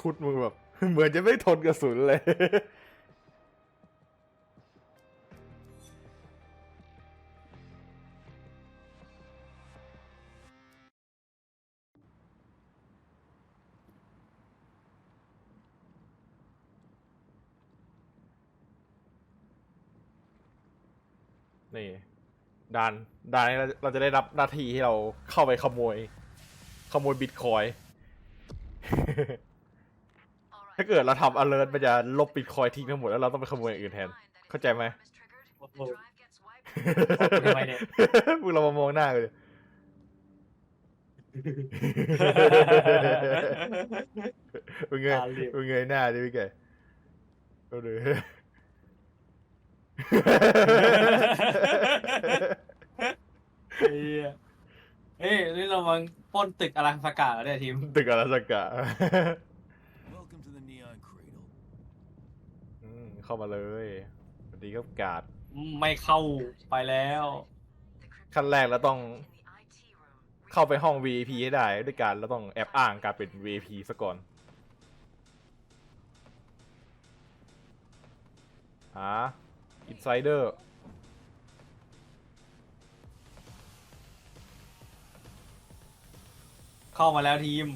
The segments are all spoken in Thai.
ชุดมึงแบบ เหมือนจะไม่ทนกระสุนเลย นี่ด่านด่านนี้เราเราจะได้รับหน้าที่ที่เราเข้าไปขโมย ขโมยบิตคอย ถ้าเกิดเราทำ alert มันจะลบบิตคอยทิ้งทั้งหมดแล้วเราต้องไปขโมยอย่างอื่นแทน เข้าใจไหมโอ้โห ทำไมเนี่ยมึงเรามามองหน้ากันเลยมึงเงยตาเหลี่ยม มึงเงยหน้าดิพี่แกเอาดูเฮ้ยเฮ้ยนี่เรามังปล้นตึกอลังสกาแล้วเนี่ยทีม ตึกอลาสกะ Welcome to the Neon Cradle. อืม เข้ามาเลยสวัสดีครับกาดไม่เข้าไปแล้วขั้นแรกเราต้องเข้าไปห้อง VIP ให้ได้ด้วยการเราต้องแอบอ้างการเป็น VIP ซะก่อนหา Insider เข้ามาแล้วทีม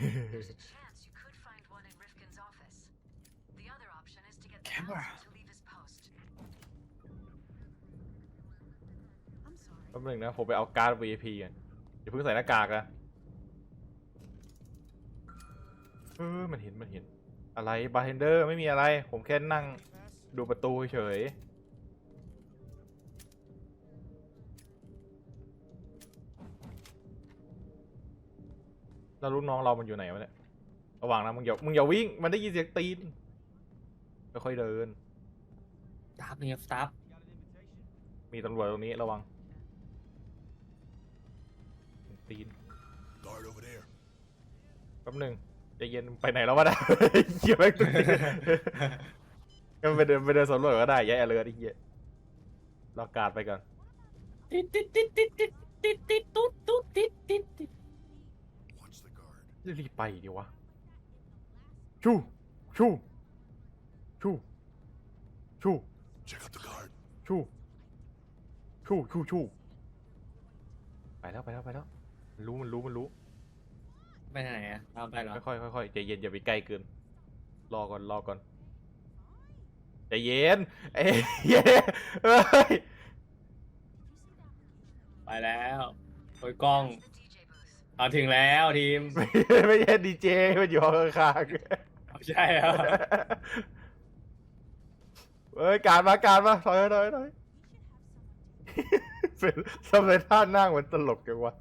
There's a chance you could find one in Rifkin's office. The other option is to get the Camera. bouncer to leave his post. I'm sorry. แป๊บนึงนะ ผมไปเอาการ์ด VIP กันอย่าเพิ่งใส่หน้ากากนะเออมันเห็น มันเห็น อะไร บาร์เทนเดอร์ ไม่มีอะไร ผมแค่นั่งดูประตูเฉย แล้วลูกน้องเรามันอยู่ไหนวะเนี่ย ระหว่างนั้นมึงอย่า มึงอย่าวิ่ง มันได้ยินเสียงตีนค่อยๆเดิน สตาฟเนี่ยสตาฟมีตำรวจตรงนี้ระวัง ตีน Guard over there. แป๊บหนึ่งใจเย็นไปไหนแล้ววะนะเหี้ยแม่งก็ไปเดินไปเดินสำรวจก็ได้ย้ายอะไรกันไอ้เหี้ยรอการดไปก่อน ติดติดติดติดติดติดติดตุ๊ดตุ๊ดติดติดติด Watch the guard. รีบไปดิวะ ชู ชู ชู ชู Check out the guard. ชู ชู ชู ชู ไปแล้วไปแล้วไปแล้ว มันรู้มันรู้มันรู้ ไปทางไหนอะตามไปเหรอ ค่อยๆค่อยๆใจเย็นอย่าไปใกล้เกิน รอก่อนรอก่อนใจเย็น เอ้ยเย้เอ้ย ไปแล้วโอยกล้อง เอาถึงแล้วทีมไม่ไม่ใช่ดีเจมันอยู่ข้างเอาใช่เหรอๆเฮ้ยการมาการมาถอยถอยถอยเป็นทำไมท่านั่งเหมือนตลกจังวะ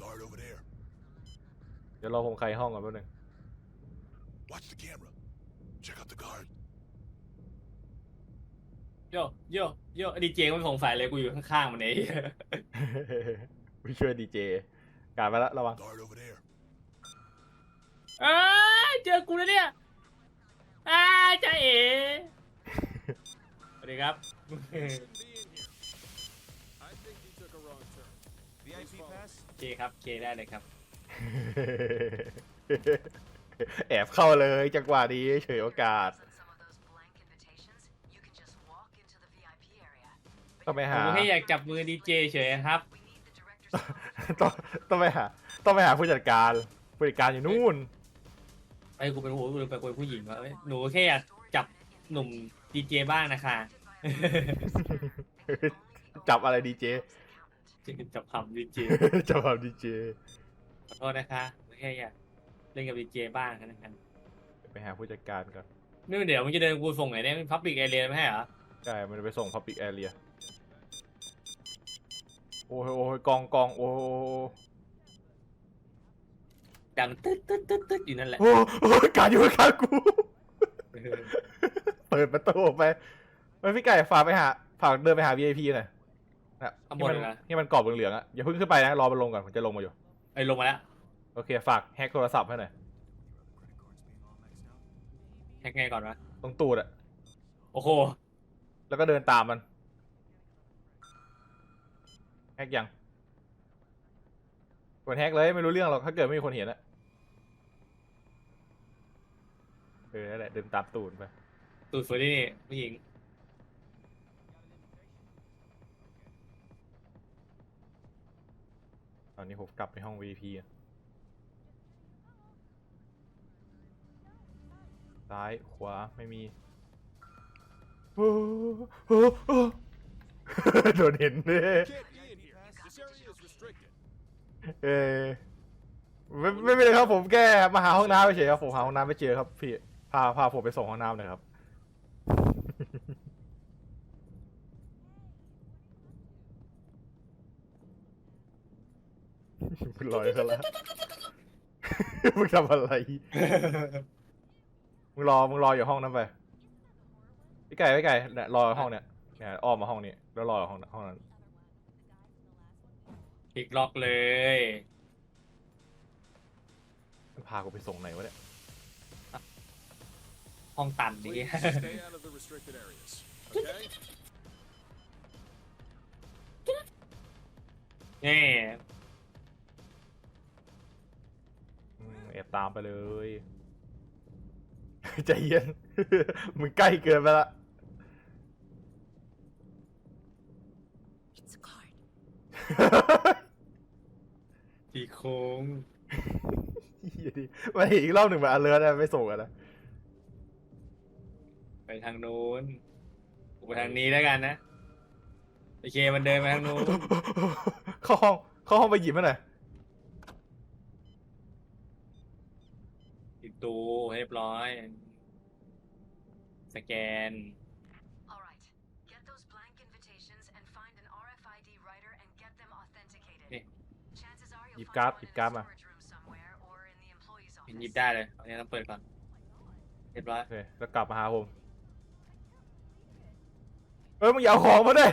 Guard over there. เดี๋ยวรอผมใครห้องก่อนแป๊บนึง Watch the camera. Check out the guard. โยโยโยดีเจก็ไม่สงสัยเลยกูอยู่ข้างๆมันเอง ไปช่วยดีเจการมาแล้วระวัง Guard over there. เอ้ยเจอกูแล้วเนี่ยอ้าจ้าเอ๋สวัสดีครับ VIP pass? โอเคครับโอเคได้เลยครับ แอบเข้าเลยจังหวะนี้เฉยโอกาส On some of those blank invitations, you can just walk into the VIP area. But ต้องไปผหามแค่อยากจับมือดีเจเฉยครับ we need the director's ต้องต้องไปหาต้องไปหาผู้จัดการผู้จัดการอยู่นู่นไอ้กูเป็นผู้กูเป็นคนผู้หญิงวะเอ้ยหนูแค่อยากจับหนุ่มดีเจบ้างนะคะ จับอะไรดีเจจับคำดีเจจับแบบดีเจขอโทษนะคะแค่อยากเล่นกับดีเจบ้างแค่นั้นครับไปหาผู้จัดการก่อนนี่เดี๋ยวมึงจะเดินกูส่งไหนเนี่ยพับบิกแอเรียไม่ใช่เหรอใช่มันไปส่ง Public Area โอ้ยโอ้ยกองกองโอ้ยดังตึ๊ดตึ๊ดตึ๊ดตึ๊ดอยู่นั่นแหละโอ้ยโอ้ยการอยู่ข้างกู เปิดประตูออกไปไปพี่ไก่ฝากไปหาฝากเดินไปหา VIP หน่อยนะข้างบที่นมันเลยนะที่มันกรอบเหลืองๆอะอย่าเพิ่งขึ้นไปนะรอมันลงก่อนผมจะลงมาอยู่ไอ้ยลงมาแล้วโอเคฝากแฮกโทรศัพท์ให้หน่อยแฮกไงก่อนวะตรงตูดอะโอ้โหแล้วก็เดินตามมัน แฮกยังกดแฮกเลยไม่รู้เรื่องหรอกถ้าเกิดไม่มีคนเห็นอะเออนั่นแหละเดินตามตูดไปตูดเฟอร์นี่นี่ผู้หญิงตอนนี้ผมกลับไปห้อง VP อะซ้ายขวาไม่มีโอ้โหโอ้โหโดนเห็นเน่ Can't be in here. This area is restricted. เออไม่ไม่เป็นไรครับผมแค่มาหาห้องน้ำไปเฉยครับผมหาห้องน้ำไม่เจอครับพี่พาพาผมไปส่งห้องน้ำหน่อยครับ มึงลอยกันแล้ว มึงทำอะไร มึงรอ มึงรออยู่ห้องนั้นไป พี่ไก่พี่ไก่เนี่ยรอห้องเนี่ยเนี่ยอ้อมมาห้องนี้ แล้วรออยู่ห้องห้องนั้น พลิกล็อกเลยมันพากูไปส่งไหนวะเนี่ยห้องตันดี Please stay out of the restricted areas. Okay? นี่อืมแอบตามไปเลย ใจเย็น มึงใกล้เกินไปละ It's a card. ทีโค้งเหี้ยดิมาอีกรอบหนึ่งมาอเลิร์นะไม่ส่งกันนะไปทางนู้นกูไปทางนี้แล้วกันนะโอเคมันเดินไปทางนู้นเข้าห้องเข้าห้องไปหยิบมาหน่อยติดตูให้เรียบร้อย สแกน All right. Get those blank invitations and find an RFID writer and get them authenticated. Yeah. Chances are หยิ you'll บการ์ด find หยิบ one การ์ด in มา the storage room somewhere or in the employee's เห็น office. หยิบได้เลยอันนี้ต้องเปิดก่อน เรียบร้อย โอเคแล้วกลับมาหาผมเอ้ยมึงอย่าเอาของมาด้วย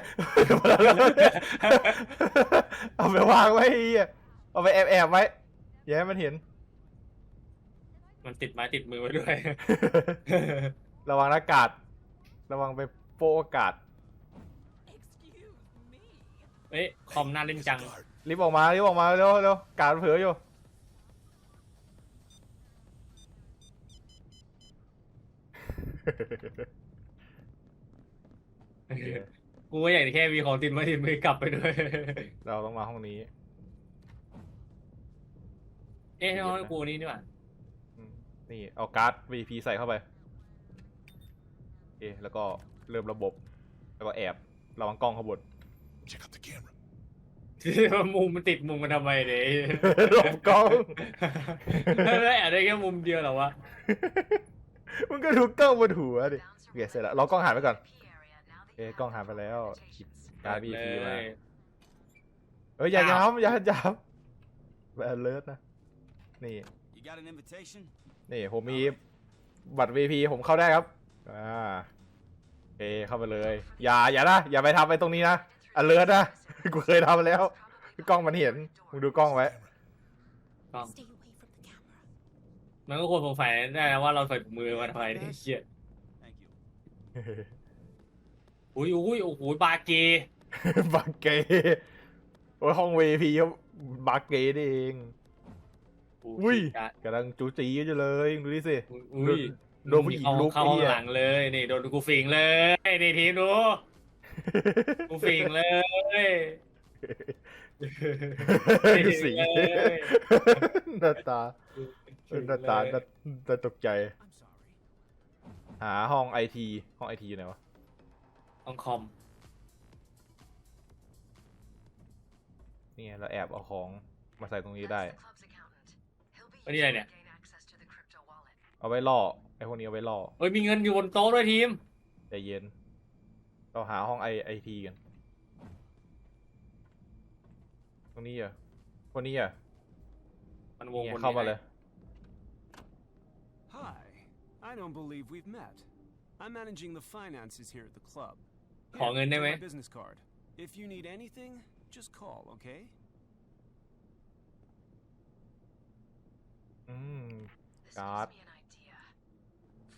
เอาไปวางไว้ไอ้เหี้ยเอาไปแอบแอบๆไว้อย่าให้มันเห็น มันติดไม้ติดมือไว้ด้วย ระวังอากาศ ระวังไปโปะอากาศ เอ้ยคอมน่าเล่นจัง Guard. รีบออกมารีบออกมาเร็วเร็วกาดมันเผืออยู่ กูก็อยากจะแค่มีของติดไม้ติดมือกลับไปด้วย เราต้องมาห้องนี้ เอ๊ะห้องกูนี่นี่หว่าอืมนี่ เอาการ์ด VP ใส่เข้าไปโอเคแล้วก็เริ่มระบบ แล้วก็แอบระวังกล้องข้างบน Check out the camera. มุมมันติดมุมมันทำไมเนี่ยหลบกล้องแล้วแอบได้แค่มุมเดียวเหรอวะ มันก็ดูกล้องบนหัวดิ Bouncer โอเคเสร็จแล้วเรากล้องหันไปก่อน VIP area now that เอ๊ะ you กล้อง have หันไปแล้ว invitations. การ์ดเล VP มายเอ้ยอย่าอ้าวย้ำอย่าย้ำแบบเลิศนะ นี่ You got an invitation? นี่ผมมีบัตร VP ผมเข้าได้ครับ อ่าโอเคเข้าไปเลย อย่าอย่านะอย่าไปทำไปตรงนี้นะ อเลิศนะ กูเคยทำมาแล้ว กล้องมันเห็น มึงดูกล้องไว้กล้อง Stay away from the camera. มันก็ควรสงสัยได้นะว่าเราใส่ถุงมือมาทำไมเนี่ยเชี่ย Thank you. อุ้ยอุ้ยโอ้โหบาเกบักเกย์โอ้ยห้อง VP เขาบักเกย์นี่เองอุ้ย กำลังจูจีกันอยู่เลยดูดิสิ อุ้ยโดนผู้หญิงลุกเข้าไอ้ห้องเหี้ยหลังเลย นี่โดนกูฟิงเลย นี่ทีมดู กูฟิงเลยสีเลยหน้าตาหน้าตาหน้าหน้าตกใจ I'm sorry. หาห้องไอทีห้องไอทีอยู่ไหนวะห้องคอมนี่ไงเราแอบเอาของมาใส่ตรงนี้ได้ That's the club's accountant. He'll be What do you using like to gain access to the crypto wallet. เอาไว้ล่อไอพวกนี้เอาไว้ล่อเอ้ยมีเงินอยู่บนโต๊ะด้วยทีมใจเย็น เราหาห้องไอไอทีกัน ตรงนี้เหรอะคนนี้เหรอะมันวนี่งไงบนเข้ามาเลย Hi. I don't believe we've met. I'm managing the finances here at the club. ขอเงินได้ไหม take my business card. If you need anything, just call, okay? อืม This God. gives me an idea.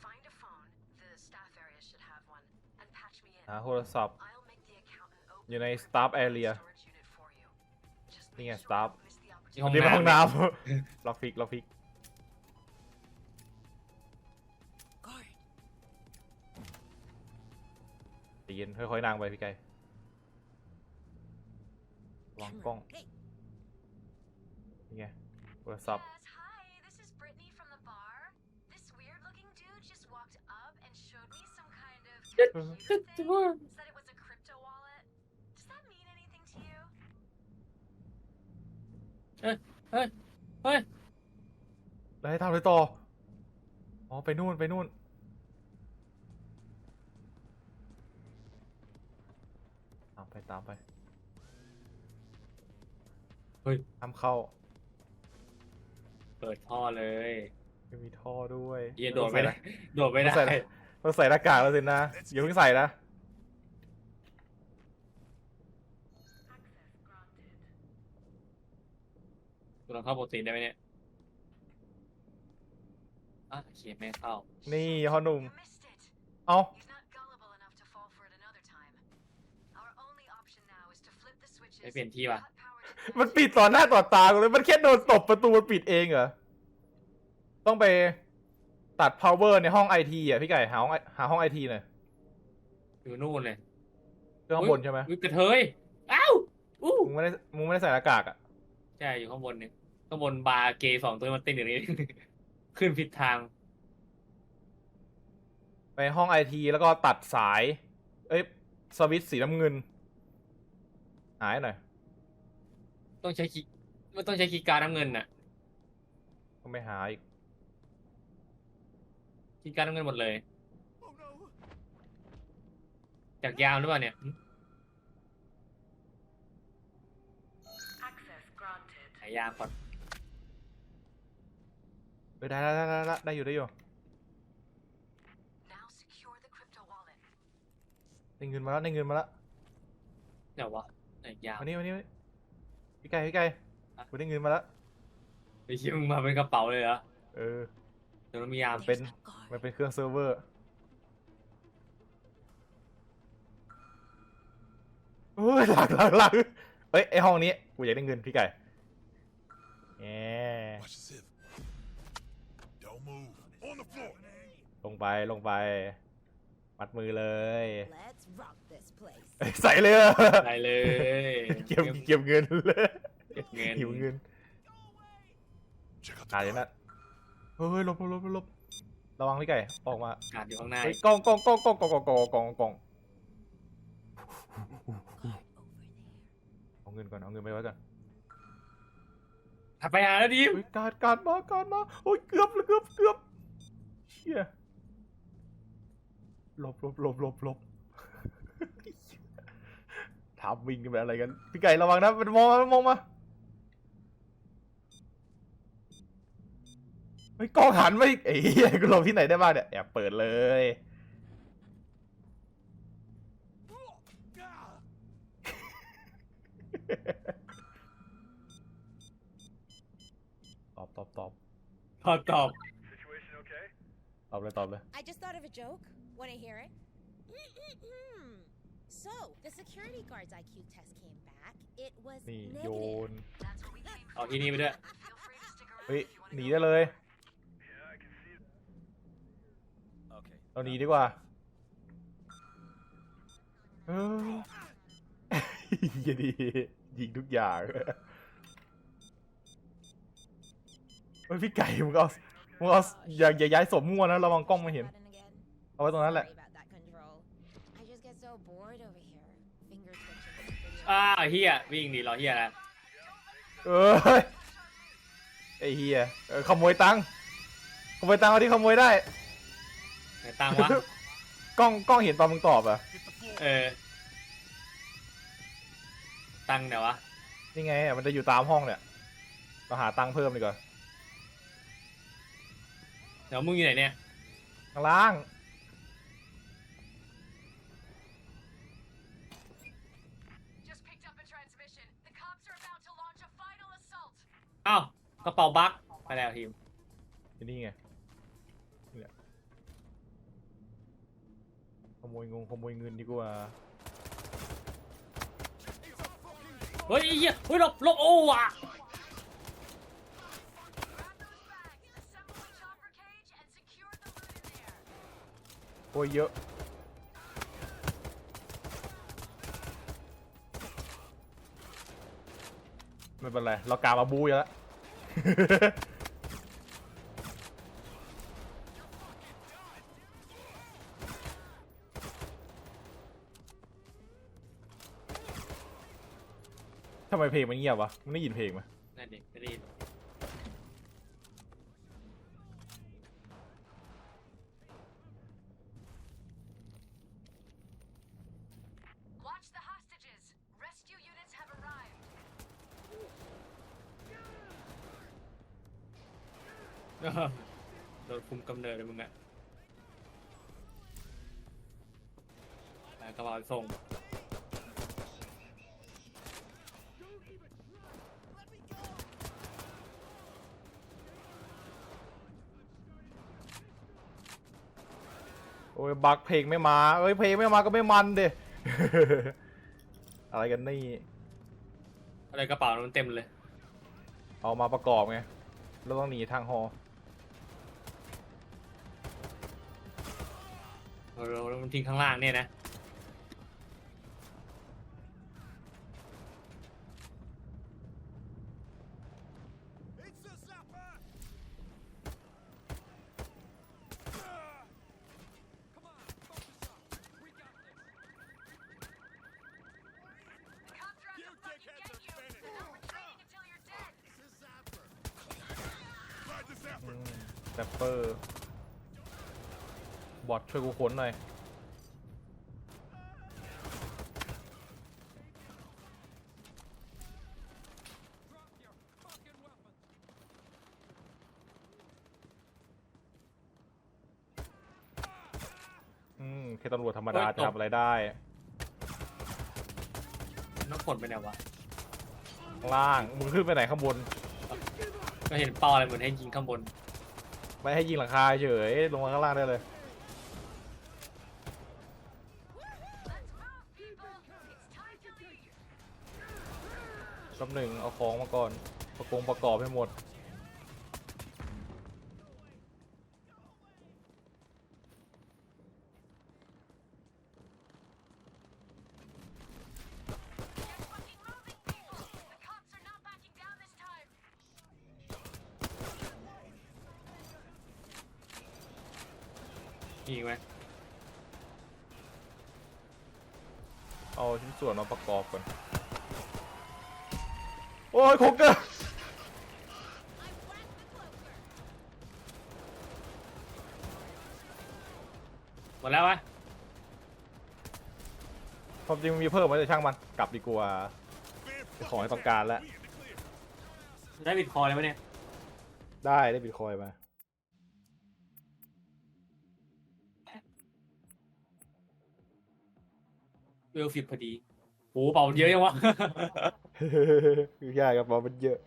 Find a phone. The staff area should have one, and patch me in. หาโทรศัพท์ I'll make the accountant open อยู่ใน the crypto staff wallet area storage unit for you. นี่ไง stop Missed the ที่ opportunity. ห้องนี่เป็นห้องน้ำน้ำ ล็อกฟิกล็อกฟิก Guard. ใจเย็นค่อยๆนั่งไปพี่ไก่วางกล้อง Hey, นี่ไงโทรศัพท์ Yes, hi, this is Brittany from the bar. This weird looking dude just walked up and showed me some kind of computer thing. Said it was a crypto wallet. Does that mean anything to you? เฮ้ยเฮ้ยเฮ้ยแล้วให้ทำอะไรต่อ อ๋อ ไปนู่น ไปนู่น ตามไป ตามไปเฮ้ย ทำเข้า เปิดท่อเลยไม่มีท่อด้วยเหี้ยโดดไม่ได้ โดดไม่ได้ต้องใส่ ต้องใส่หน้ากากแล้วสินะอย่าเพิ่งใส่นะกูลองเข้าโปรตีนได้ไหมเนี่ยอะโอเคไม่เข้า นี่พ่อหนุ่ม You missed it. เอ้า He's not gullible enough to fall for it another time. Our only option now is to flip the switches. ไม่เปลี่ยนที่ว่ะ cut power to the มันปิดต่อหน้าต่อตากูเลย มันแค่โดนตบประตูมันปิดเองเหรอ ต้องไป ตัด power ในห้องไอทีอะพี่ไก่หาห้องหาห้องไอทีหน่อยอยู่นู่นเลยเครื่องข้างบนใช่ไหมอุ๊ยกระเทยอ้าวอู้มึงไม่ได้มึงไม่ได้ใส่หน้ากากอะใช่อยู่ข้างบนเนี่ยข้างบนบาร์เกย์สองตัวมันเต้นอย่างนี้ ขึ้นผิดทาง ไปห้องไอทีแล้วก็ตัดสาย เอ้ยสวิตช์สีน้ำเงิน หายหน่อยต้องใช้คีย์มันต้องใช้คีย์การ์ดน้ำเงินน่ะต้องไปหาอีก คีย์การ์ดน้ำเงินหมดเลย Oh no! จากยาวหรือเปล่าเนี่ย Access granted. หายาก่อนเอ้ยได้ได้ได้ได้ได้ได้อยู่ได้อยู่ Now secure the crypto wallet. ได้เงินมาแล้วได้เงินมาแล้วเดี๋ยววะไหนยาวมานี่มานี่มานี่พี่ไก่พี่ไก่อะ กูได้เงินมาแล้วไอ้เชี่ยมึงมาเป็นกระเป๋าเลยเหรอเออ เดี๋ยวมันมียาม เป็น there's that guard. มันเป็นเครื่องเซิร์ฟเวอร์เฮ้ยหลักหลักหลักเอ้ยไอห้องนี้กูอยากได้เงินพี่ไก่แหม Watch the sieve. Don't move. On the floor. ลงไปลงไป มัดมือเลย Let's rock this place. เอ้ยใส่เลยอะได้เลยเก็บเก็บเงินเลยเก็บเงินหิวเงิน Check out ตาย the เลย gun. นะเฮ้ยหลบหลบหลบหลบ ระวังพี่ไก่ออกมาขาดอยู่ข้างในเฮ้ยกล้องกล้องกล้องกล้องกล้องกล้องกล้องกล้องกล้อง Guard over there. เอาเงินก่อนเอาเงินไปไว้ก่อนถัดไปหาแล้วดิมเฮ้ยการดการดมาการดมาโอ้ยเกือบเกือบเกือบเชี่ยหลบหลบหลบหลบหลบถามวิ่งกันไปอะไรกันพี่ไก่ระวังนะมันมองมามันมองมา เฮ้ยกล้องหันไปเอ้ยกูหลบที่ไหนได้บ้างเนี่ยแอบเปิดเลยตอบตอบตอบตอบตอบตอบเลยตอบเลย I just thought of a joke. Want to hear it? so, the security guard's IQ test came back. It was นี่โย negative. น That's what we came เอา for. ที่นี่ไปด้วย Feel free to stick around เฮ้ย if you want ห to นี go ได้เลย เราหนีดีกว่าเออยิงดียิงทุกอย่างเฮ้ยพี่ไก่มึงเอามึงเอาอย่าอย่าย้ายศพมั่วนะระวังกล้องไม่เห็น Button again. เอาไว้ตรงนั้นแหละ Sorry about that control. I just get so bored over here. Finger twitching. video. อ้าวเฮียวิ่งดิรอเฮียนะเอ้ยไอ้เฮียเออขโมยตังค์ขโมยตังค์เอาที่ขโมยได้ ไหนตังค์วะ กล้องกล้องเห็นตอนมึงตอบอะ Hit the floor. เออ ตังค์ไหนวะ นี่ไงมันจะอยู่ตามห้องเนี่ยเราหาตังค์เพิ่มดีกว่าเดี๋ยวมึงอยู่ไหนเนี่ย ข้างล่าง Just picked up a transmission. The cops are about to launch a final assault. อ้าวกระเป๋าบั๊กไปแล้วทีมที่นี่ไง โมยงงขโมยเงินดีกว่าเฮ้ยไอ้เหี้ยเฮ้ยหลบหลบโอ้ว่ะ Grab those bags, assemble the chopper cage, and secure the loot in there. โอ้ยเยอะไม่เป็นไรเรากามาบูอยู่แล้ว ทำไมเพลงมันเงียบวะมันได้ยินเพลงไหมนั่นเด็กไม่ได้ยิน Watch the hostages. Rescue units have arrived. เออโดนคุมกำเนิดเลยมึงอะไปกระเป๋าส่ง บักเพลงไม่มา เอ้ยเพลงไม่มาก็ไม่มันเด อะไรกันนี่ อะไรกระเป๋ามันเต็มเลย เอามาประกอบไง เราต้องหนีทางฮอเราเราเราทิ้งข้างล่างเนี่ยนะ It's a zapper! The cops are out You to fucking dickheads get are you. finished. No retreating until you're dead. Ride the zapper! แรปเปอร์ บอทช่วยกูค้นหน่อย อืมแค่ตำรวจธรรมดาเฮ้ยจะตกทำอะไรได้ น้ำฝนไปไหนวะข้างล่าง มึงขึ้นไปไหนข้างบน ก็เห็นเป้าอะไรเหมือนให้ยิงข้างบน ไม่ให้ยิงหลังคาเฉย ลงมาข้างล่างได้เลย แป๊บหนึ่งเอาของมาก่อน ประกงประกอบให้หมด หมดแล้ววะความจริงมันมีเพิ่มไว้แต่ช่างมันกลับดีกว่า Clear ของให้ fucking ต้องการ down. แล้ว We in the clear. ได้บิตคอยน์เลยวะเนี่ยได้ได้บิตคอยน์มา เวลฟิบพอดีโอ้เป่าเยอะยังวะยากครับบอลมันเยอะ